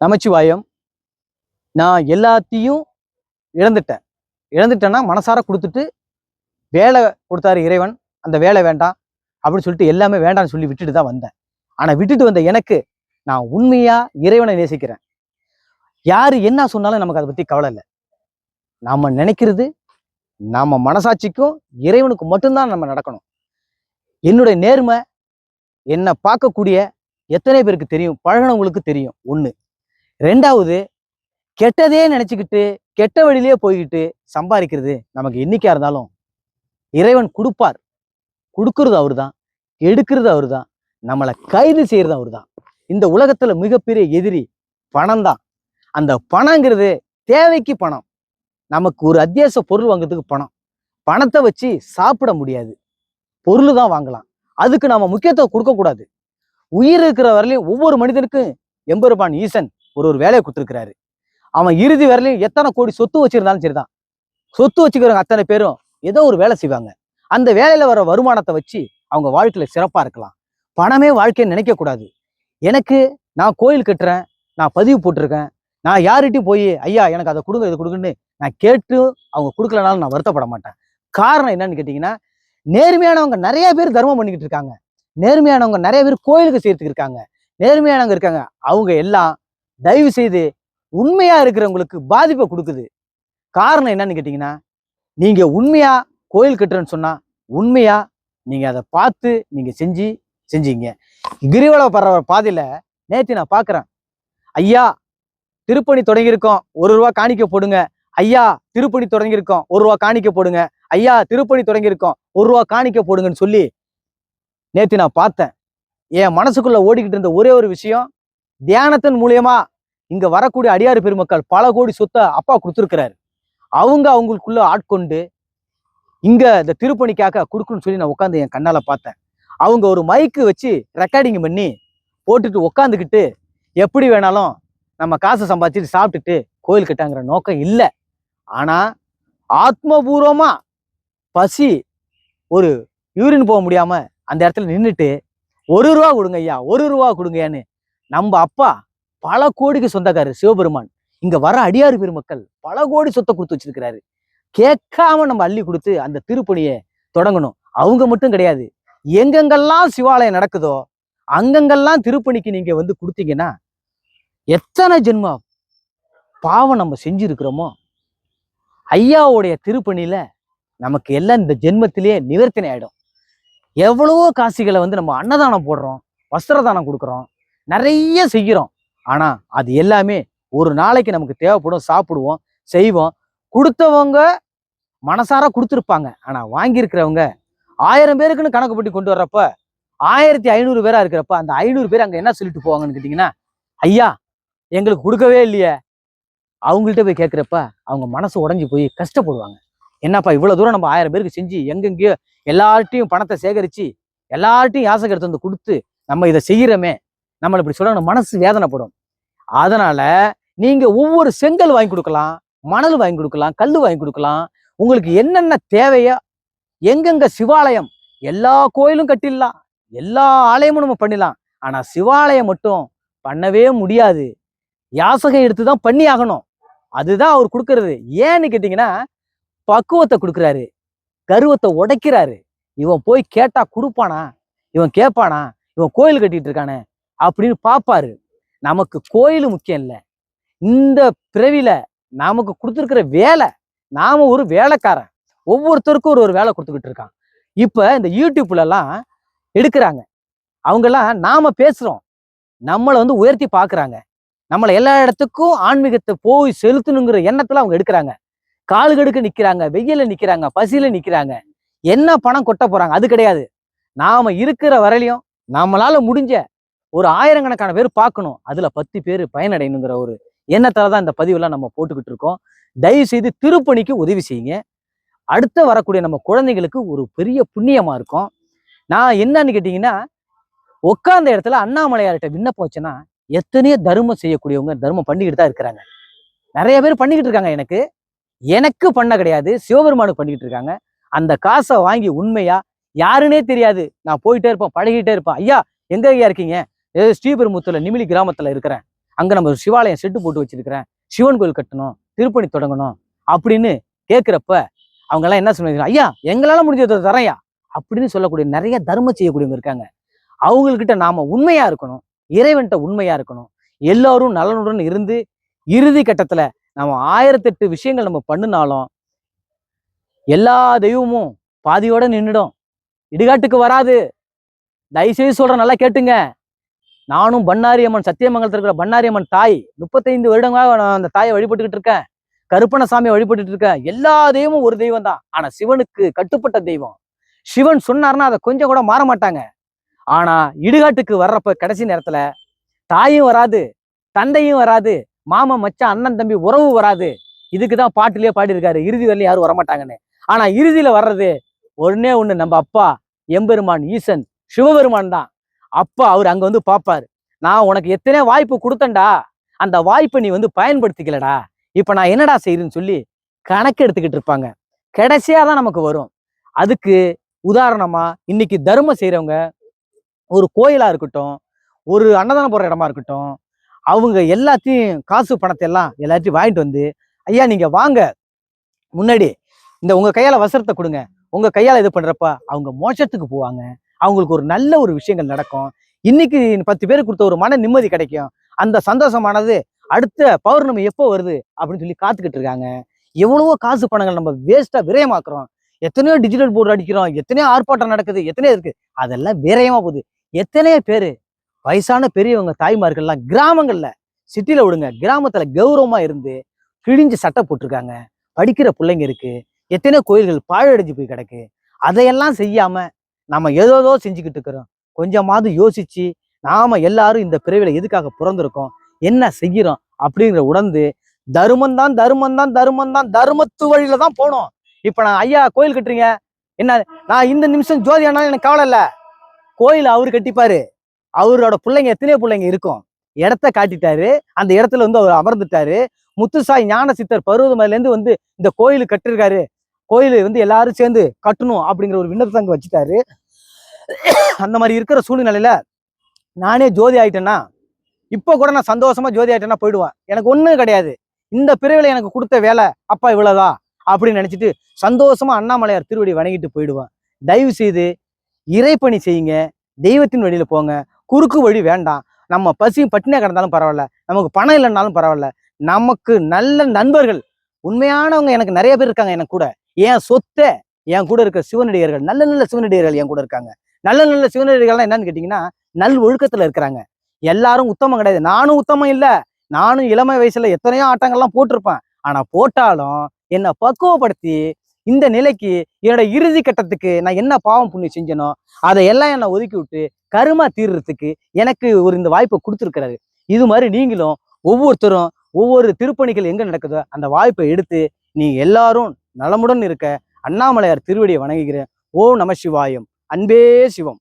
நமச்சிவாயம். நான் எல்லாத்தையும் இழந்துட்டேன். இழந்துட்டேன்னா மனசார கொடுத்துட்டு வேலை கொடுத்தாரு இறைவன். அந்த வேலை வேண்டாம் அப்படின்னு சொல்லிட்டு எல்லாமே வேண்டாம்னு சொல்லி விட்டுட்டு தான் வந்தேன். ஆனால் விட்டுட்டு வந்த எனக்கு நான் உண்மையாக இறைவனை நேசிக்கிறேன். யார் என்ன சொன்னாலும் நமக்கு அதை பற்றி கவலை இல்லை. நாம் நினைக்கிறது நம்ம மனசாட்சிக்கும் இறைவனுக்கு மட்டும்தான் நம்ம நடக்கணும். என்னுடைய நேர்மை என்னை பார்க்கக்கூடிய எத்தனை பேருக்கு தெரியும்? பழகினவங்களுக்கு தெரியும். ஒன்று ரெண்டாவது கெட்டதே நினச்சிக்கிட்டு கெட்ட வழியிலே போய்கிட்டு சம்பாதிக்கிறது நமக்கு என்னைக்கா இருந்தாலும். இறைவன் கொடுப்பார். கொடுக்கறது அவர்தான். எடுக்கிறது அவர்தான். நம்மளை கைது செய்யறது அவர்தான். இந்த உலகத்துல மிகப்பெரிய எதிரி பணம் தான். அந்த பணங்கிறது தேவைக்கு பணம். நமக்கு ஒரு அத்தியாவசிய பொருள் வாங்குறதுக்கு பணம். பணத்தை வச்சு சாப்பிட முடியாது. பொருள் தான் வாங்கலாம். அதுக்கு நாம முக்கியத்துவம் கொடுக்கக்கூடாது. உயிர் இருக்கிற வரலையும் ஒவ்வொரு மனிதனுக்கும் எம்பெருமான் ஈசன் ஒரு ஒரு வேலையை கொடுத்துருக்கிறாரு. அவன் இறுதி வரலையும் எத்தனை கோடி சொத்து வச்சிருந்தாலும் சரிதான். சொத்து வச்சுக்கிறவங்க அத்தனை பேரும் ஏதோ ஒரு வேலை செய்வாங்க. அந்த வேலையில வர வருமானத்தை வச்சு அவங்க வாழ்க்கையில சிறப்பா இருக்கலாம். பணமே வாழ்க்கையை நினைக்க கூடாது எனக்கு நான் கோயில் கட்டுறேன் நான் பதிவு போட்டிருக்கேன் நான் யார்கிட்டையும் போய் ஐயா எனக்கு அதை கொடுங்க இதை கொடுக்குன்னு நான் கேட்டு அவங்க கொடுக்கலனாலும் நான் வருத்தப்பட மாட்டேன். காரணம் என்னன்னு கேட்டிங்கன்னா நேர்மையானவங்க நிறைய பேர் தர்மம் பண்ணிக்கிட்டு இருக்காங்க. நேர்மையானவங்க நிறைய பேர் கோயிலுக்கு சேர்த்துக்கு இருக்காங்க. நேர்மையானவங்க இருக்காங்க. அவங்க எல்லாம் தயவு செய்து உண்மையா இருக்கிறவங்களுக்கு பாதிப்பை கொடுக்குது. காரணம் என்னன்னு கேட்டிங்கன்னா நீங்க உண்மையா கோயில் கட்டுறேன்னு சொன்னா உண்மையா நீங்க அதை பார்த்து நீங்க செஞ்சு செஞ்சீங்க. கிரிவல படுற பாதையில நேற்று நான் பார்க்கறேன். ஐயா திருப்பணி தொடங்கியிருக்கோம் ஒரு ரூபா காணிக்க போடுங்க. ஐயா திருப்பணி தொடங்கியிருக்கோம் ஒரு ரூபா காணிக்க போடுங்க. ஐயா திருப்பணி தொடங்கியிருக்கோம் ஒரு ரூபா காணிக்க போடுங்கன்னு சொல்லி நேற்று நான் பார்த்தேன். என் மனசுக்குள்ள ஓடிக்கிட்டு இருந்த ஒரே ஒரு விஷயம் தியானத்தின் மூலியமா இங்க வரக்கூடிய அடியாறு பெருமக்கள் பல கோடி சொத்தை அப்பா கொடுத்துருக்கிறாரு. அவங்க அவங்களுக்குள்ள ஆட்கொண்டு இங்க இந்த திருப்பணிக்காக கொடுக்கணும்னு சொல்லி நான் உட்காந்து என் கண்ணால பார்த்தேன். அவங்க ஒரு மைக்கு வச்சு ரெக்கார்டிங் பண்ணி போட்டுட்டு உட்காந்துக்கிட்டு எப்படி வேணாலும் நம்ம காசை சம்பாதிச்சுட்டு சாப்பிட்டுட்டு கோயில் கட்டாங்கிற நோக்கம் இல்லை. ஆனா ஆத்மபூர்வமா பசி ஒரு யூரின் போக முடியாம அந்த இடத்துல நின்றுட்டு ஒரு ரூபா கொடுங்க ஐயா ஒரு ரூபா கொடுங்கயான்னு நம்ம அப்பா பல கோடிக்கு சொந்தக்காரர் சிவபெருமான். இங்க வர அடியாறு பெருமக்கள் பல கோடி சொத்தை கொடுத்து வச்சிருக்கிறாரு. கேட்காம நம்ம அள்ளி கொடுத்து அந்த திருப்பணியை தொடங்கணும். அவங்க மட்டும் கிடையாது. எங்கெங்கெல்லாம் சிவாலயம் நடக்குதோ அங்கங்கெல்லாம் திருப்பணிக்கு நீங்க வந்து கொடுத்தீங்கன்னா எத்தனை ஜென்மம் பாவம் நம்ம செஞ்சிருக்கிறோமோ ஐயாவுடைய திருப்பணியில நமக்கு எல்லாம் இந்த ஜென்மத்திலேயே நிவர்த்தனை ஆயிடும் எவ்வளவோ காசிகளை வந்து நம்ம அன்னதானம் போடுறோம் வஸ்திரதானம் கொடுக்குறோம். நிறைய செய்கிறோம். ஆனா அது எல்லாமே ஒரு நாளைக்கு நமக்கு தேவைப்படும் சாப்பிடுவோம் செய்வோம். கொடுத்தவங்க மனசார கொடுத்துருப்பாங்க. ஆனா வாங்கியிருக்கிறவங்க ஆயிரம் பேருக்குன்னு கணக்கு பண்ணி கொண்டு வர்றப்ப ஆயிரத்தி ஐநூறு பேரா இருக்கிறப்ப அந்த ஐநூறு பேர் அங்க என்ன சொல்லிட்டு போவாங்கன்னு கேட்டிங்கன்னா ஐயா எங்களுக்கு கொடுக்கவே இல்லையே. அவங்கள்ட்ட போய் கேட்குறப்ப அவங்க மனசு உடஞ்சி போய் கஷ்டப்படுவாங்க. என்னப்பா இவ்வளவு தூரம் நம்ம ஆயிரம் பேருக்கு செஞ்சு எங்கெங்கேயோ எல்லார்ட்டையும் பணத்தை சேகரிச்சு எல்லார்ட்டையும் யாசகம் எடுத்து வந்து கொடுத்து நம்ம இதை செய்யறோமே. நம்மளை இப்படி சொல்லணும் மனசு வேதனைப்படும். அதனால நீங்க ஒவ்வொரு செங்கல் வாங்கி கொடுக்கலாம் மணல் வாங்கி கொடுக்கலாம் கல் வாங்கி கொடுக்கலாம். உங்களுக்கு என்னென்ன தேவையோ எங்கெங்க சிவாலயம் எல்லா கோயிலும் கட்டிடலாம் எல்லா ஆலயமும் நம்ம பண்ணிடலாம். ஆனா சிவாலயம் மட்டும் பண்ணவே முடியாது. யாசகம் எடுத்து தான் பண்ணி ஆகணும். அதுதான் அவர் கொடுக்கறது. ஏன்னு கேட்டிங்கன்னா பக்குவத்தை கொடுக்குறாரு. கருவத்தை உடைக்கிறாரு. இவன் போய் கேட்டா கொடுப்பானா? இவன் கேட்பானா? இவன் கோயில் கட்டிட்டு இருக்கானே? அப்படின்னு பார்ப்பாரு நமக்கு கோயில் முக்கியம் இல்லை. இந்த பிறவியில நமக்கு கொடுத்துருக்கிற வேலை நாம ஒரு வேலைக்காரன். ஒவ்வொருத்தருக்கும் ஒரு ஒரு வேலை கொடுத்துக்கிட்டு இருக்கான். இப்ப இந்த யூடியூப்ல எல்லாம் எடுக்கிறாங்க. அவங்கெல்லாம் நாம பேசுறோம். நம்மளை வந்து உயர்த்தி பார்க்குறாங்க நம்மளை எல்லா இடத்துக்கும் ஆன்மீகத்தை போய் செலுத்தணுங்கிற எண்ணத்தில் அவங்க எடுக்கிறாங்க. காலு கடுக்க நிக்கிறாங்க வெயில நிக்கிறாங்க பசியில நிக்கிறாங்க. என்ன பணம் கொட்ட போறாங்க? அது கிடையாது. நாம இருக்கிற வரையிலையும் நம்மளால முடிஞ்ச ஒரு ஆயிரக்கணக்கான பேர் பார்க்கணும். அதுல பத்து பேர் பயனடையணுங்கிற ஒரு எண்ணத்தில் தான் இந்த பதிவெல்லாம் நம்ம போட்டுக்கிட்டு இருக்கோம். தயவு செய்து திருப்பணிக்கு உதவி செய்யுங்க. அடுத்த வரக்கூடிய நம்ம குழந்தைகளுக்கு ஒரு பெரிய புண்ணியமா இருக்கும். நான் என்னன்னு கேட்டீங்கன்னா உட்காந்த இடத்துல அண்ணாமலையார்கிட்ட விண்ணப்பம் வச்சேன்னா எத்தனையோ தர்மம் செய்யக்கூடியவங்க தர்மம் பண்ணிக்கிட்டு தான் இருக்கிறாங்க. நிறைய பேர் பண்ணிக்கிட்டு இருக்காங்க எனக்கு. எனக்கு பண்ண கிடையாது. சிவபெருமானுக்கு பண்ணிக்கிட்டு இருக்காங்க. அந்த காசை வாங்கி உண்மையா? யாருன்னே தெரியாது. நான் போயிட்டே இருப்பேன் பழகிட்டே இருப்பேன். ஐயா எங்க ஐயா இருக்கீங்க? ஏதோ ஸ்ரீபெரும்புத்தூர்ல நிமிலி கிராமத்துல இருக்கிறேன். அங்க நம்ம ஒரு சிவாலயம் செட்டு போட்டு வச்சிருக்கிறேன். சிவன் கோயில் கட்டணும் திருப்பணி தொடங்கணும் அப்படின்னு கேட்கிறப்ப அவங்க எல்லாம் என்ன சொல்லுவாங்க ஐயா எங்களால முடிஞ்சதை தரையா அப்படின்னு சொல்லக்கூடிய நிறைய தர்மம் செய்யக்கூடியவங்க இருக்காங்க. அவங்கக்கிட்ட நாம உண்மையா இருக்கணும் இறைவன்கிட்ட உண்மையா இருக்கணும். எல்லாரும் நலனுடன் இருந்து இறுதி கட்டத்துல நம்ம ஆயிரத்தெட்டு விஷயங்கள் நம்ம பண்ணினாலும் எல்லா தெய்வமும் பாதியோட நின்றுடும் இடுகாட்டுக்கு வராது. தயவுசெய்து சொல்றேன் நல்லா கேட்டுங்க. நானும் பண்ணாரி அம்மன் சத்தியமங்கலத்தில் இருக்கிற பண்ணாரி அம்மன் தாய் முப்பத்தைந்து வருடங்களாக நான் அந்த தாயை வழிபட்டுக்கிட்டு இருக்கேன். கருப்பணசாமியை வழிபட்டுட்டு இருக்கேன். எல்லா தெய்வமும் ஒரு தெய்வம் தான். ஆனா சிவனுக்கு கட்டுப்பட்ட தெய்வம். சிவன் சொன்னார்னா அதை கொஞ்சம் கூட மாற மாட்டாங்க. ஆனா இடுகாட்டுக்கு வர்றப்ப கடைசி நேரத்துல தாயும் வராது தந்தையும் வராது மாமன் மச்சான் அண்ணன் தம்பி உறவு வராது. இதுக்கு தான் பாட்டிலேயே பாடியிருக்காரு. இறுதி வரலையும் யாரும் வரமாட்டாங்கன்னு. ஆனா இறுதியில வர்றது ஒன்னே ஒண்ணு. நம்ம அப்பா எம்பெருமான் ஈசன் சிவபெருமான் தான். அப்பா அவர் அங்கே வந்து பார்ப்பார் நான் உனக்கு எத்தனை வாய்ப்பு கொடுத்தண்டா அந்த வாய்ப்பை நீ வந்து பயன்படுத்திக்கலடா. இப்போ நான் என்னடா செய்யுதுன்னு சொல்லி கணக்கு எடுத்துக்கிட்டு இருப்பாங்க. கடைசியாக தான் நமக்கு வரும். அதுக்கு உதாரணமாக இன்னைக்கு தர்மம் செய்கிறவங்க ஒரு கோயிலாக இருக்கட்டும் ஒரு அன்னதானம் போடுற இடமா இருக்கட்டும் அவங்க எல்லாத்தையும் காசு பணத்தை எல்லாம் எல்லாத்தையும் வாங்கிட்டு வந்து ஐயா நீங்கள் வாங்க. முன்னாடி இந்த உங்கள் கையால் வசரத்தை கொடுங்க. உங்கள் கையால் இது பண்ணுறப்ப அவங்க மோட்சத்துக்கு போவாங்க. அவங்களுக்கு ஒரு நல்ல ஒரு விஷயங்கள் நடக்கும். இன்னைக்கு பத்து பேருக்கு கொடுத்த ஒரு மன நிம்மதி கிடைக்கும். அந்த சந்தோஷமானது அடுத்த பௌர்ணமி எப்போ வருது அப்படின்னு சொல்லி காத்துக்கிட்டு இருக்காங்க. எவ்வளவோ காசு பணங்கள் நம்ம வேஸ்டா விரயமாக்குறோம். எத்தனையோ டிஜிட்டல் போர்டு அடிக்கிறோம். எத்தனையோ ஆர்ப்பாட்டம் நடக்குது. எத்தனையோ இருக்கு. அதெல்லாம் விரயமா போகுது. எத்தனையோ பேரு வயசான பெரியவங்க தாய்மார்கள்லாம் கிராமங்கள்ல சிட்டியில விடுங்க. கிராமத்துல கௌரவமா இருந்து கிழிஞ்சு சட்டை போட்டிருக்காங்க. படிக்கிற பிள்ளைங்க இருக்கு. எத்தனையோ கோயில்கள் பாழடைஞ்சு போய் கிடக்கு. அதையெல்லாம் செய்யாம நம்ம ஏதோதோ செஞ்சுக்கிட்டு இருக்கிறோம். கொஞ்சமாவது யோசிச்சு நாம எல்லாரும் இந்த பிறவில எதுக்காக பிறந்திருக்கோம்? என்ன செய்கிறோம்? அப்படிங்கிற உணர்ந்து தருமம் தான் தருமம் தான் தருமம் தான் தருமத்து வழியில தான் போனோம். இப்ப நான் ஐயா கோயில் கட்டுறீங்க. என்ன நான் இந்த நிமிஷம் ஜோதி ஆனாலும் எனக்கு கவலை இல்லை. கோயில் அவரு கட்டிப்பாரு. அவரோட பிள்ளைங்க எத்தனையோ பிள்ளைங்க இருக்கும். இடத்த காட்டிட்டாரு. அந்த இடத்துல வந்து அவர் அமர்ந்துட்டாரு. முத்துசாய் ஞான சித்தர் பருவதமலையிலேருந்து வந்து இந்த கோயில் கட்டிருக்காரு. கோயில் வந்து எல்லாரும் சேர்ந்து கட்டணும் அப்படிங்கிற ஒரு விண்ணப்பத்தை அங்கே வச்சுட்டாரு. அந்த மாதிரி இருக்கிற சூழ்நிலையில நானே ஜோதி ஆயிட்டேன்னா இப்போ கூட நான் சந்தோஷமா ஜோதி ஆயிட்டேன்னா போயிடுவேன். எனக்கு ஒன்றும் கிடையாது. இந்த பிரிவில் எனக்கு கொடுத்த வேலை அப்பா இவ்வளோதா அப்படின்னு நினச்சிட்டு சந்தோஷமா அண்ணாமலையார் திருவடி வணங்கிட்டு போயிடுவேன். தயவு செய்து இறைப்பணி செய்யுங்க. தெய்வத்தின் வழியில் போங்க. குறுக்கு வழி வேண்டாம். நம்ம பசி பட்டினியாக கிடந்தாலும் பரவாயில்ல. நமக்கு பணம் இல்லைன்னாலும் பரவாயில்ல. நமக்கு நல்ல நண்பர்கள். உண்மையானவங்க எனக்கு நிறைய பேர் இருக்காங்க எனக்கு கூட. என் சொத்தை என் கூட இருக்க சிவனடிகர்கள் நல்ல நல்ல சிவனடிகர்கள் என் கூட இருக்காங்க. நல்ல நல்ல சிவனடிகள்லாம் என்னன்னு கேட்டிங்கன்னா நல் ஒழுக்கத்தில் இருக்கிறாங்க. எல்லாரும் உத்தமம் கிடையாது. நானும் உத்தமம் இல்லை. நானும் இளமை வயசுல எத்தனையோ ஆட்டங்கள்லாம் போட்டிருப்பேன். ஆனால் போட்டாலும் என்னை பக்குவப்படுத்தி இந்த நிலைக்கு என்னோட இறுதி கட்டத்துக்கு நான் என்ன பாவம் புண்ணியம் செஞ்சனோ அதை எல்லாம் என்னை ஒதுக்கி விட்டு கருமா தீர்றதுக்கு எனக்கு ஒரு இந்த வாய்ப்பை கொடுத்துருக்கிறாரு. இது மாதிரி நீங்களும் ஒவ்வொருத்தரும் ஒவ்வொரு திருப்பணிகள் எங்கே நடக்குதோ அந்த வாய்ப்பை எடுத்து நீ எல்லாரும் நலமுடன் இருக்க அண்ணாமலையார் திருவடியை வணங்குகிறேன். ஓ நம சிவாயம். அன்பே சிவம்.